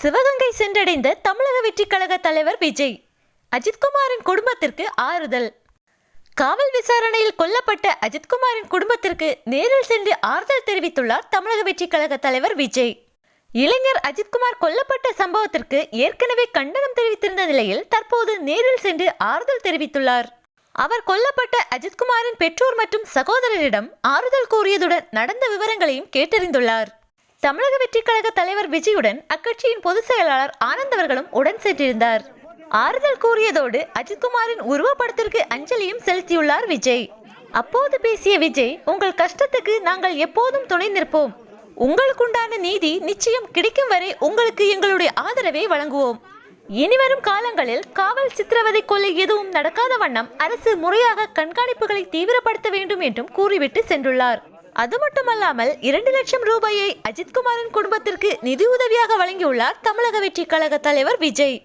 சிவகங்கை சென்றடைந்த தமிழக வெற்றிக் கழக தலைவர் விஜய் அஜித்குமாரின் குடும்பத்திற்கு ஆறுதல். காவல் விசாரணையில் கொல்லப்பட்ட அஜித்குமாரின் குடும்பத்திற்கு நேரில் சென்று ஆறுதல் தெரிவித்துள்ளார் தமிழக வெற்றிக் கழக தலைவர் விஜய். இளைஞர் அஜித்குமார் கொல்லப்பட்ட சம்பவத்திற்கு ஏற்கனவே கண்டனம் தெரிவித்திருந்த நிலையில் தற்போது நேரில் சென்று ஆறுதல் தெரிவித்துள்ளார். அவர் கொல்லப்பட்ட அஜித்குமாரின் பெற்றோர் மற்றும் சகோதரரிடம் ஆறுதல் கூறியதுடன் நடந்த விவரங்களையும் கேட்டறிந்துள்ளார். தமிழக வெற்றிக் கழக தலைவர் விஜயுடன் அக்கட்சியின் பொதுச் செயலாளர் ஆனந்த் அவர்களும் உடன் சென்றிருந்தார். ஆறுதல் கூறியதோடு அஜித்குமாரின் உருவப்படத்திற்கு அஞ்சலியும் செலுத்தியுள்ளார் விஜய். அப்போது பேசிய விஜய் உங்கள் கஷ்டத்துக்கு நாங்கள் எப்போதும் துணை நிற்போம். உங்களுக்குண்டான நீதி நிச்சயம் கிடைக்கும் வரை உங்களுக்கு எங்களுடைய ஆதரவை வழங்குவோம். இனிவரும் காலங்களில் காவல் சித்திரவதை கொலை எதுவும் நடக்காத வண்ணம் அரசு முறையாக கண்காணிப்புகளை தீவிரப்படுத்த வேண்டும் என்றும் கூறிவிட்டு சென்றுள்ளார். அது மட்டுமல்லாமல் இரண்டு லட்சம் ரூபாயை அஜித்குமாரின் குடும்பத்திற்கு நிதி உதவியாக வழங்கியுள்ளார் தமிழக வெற்றி கழக தலைவர் விஜய்.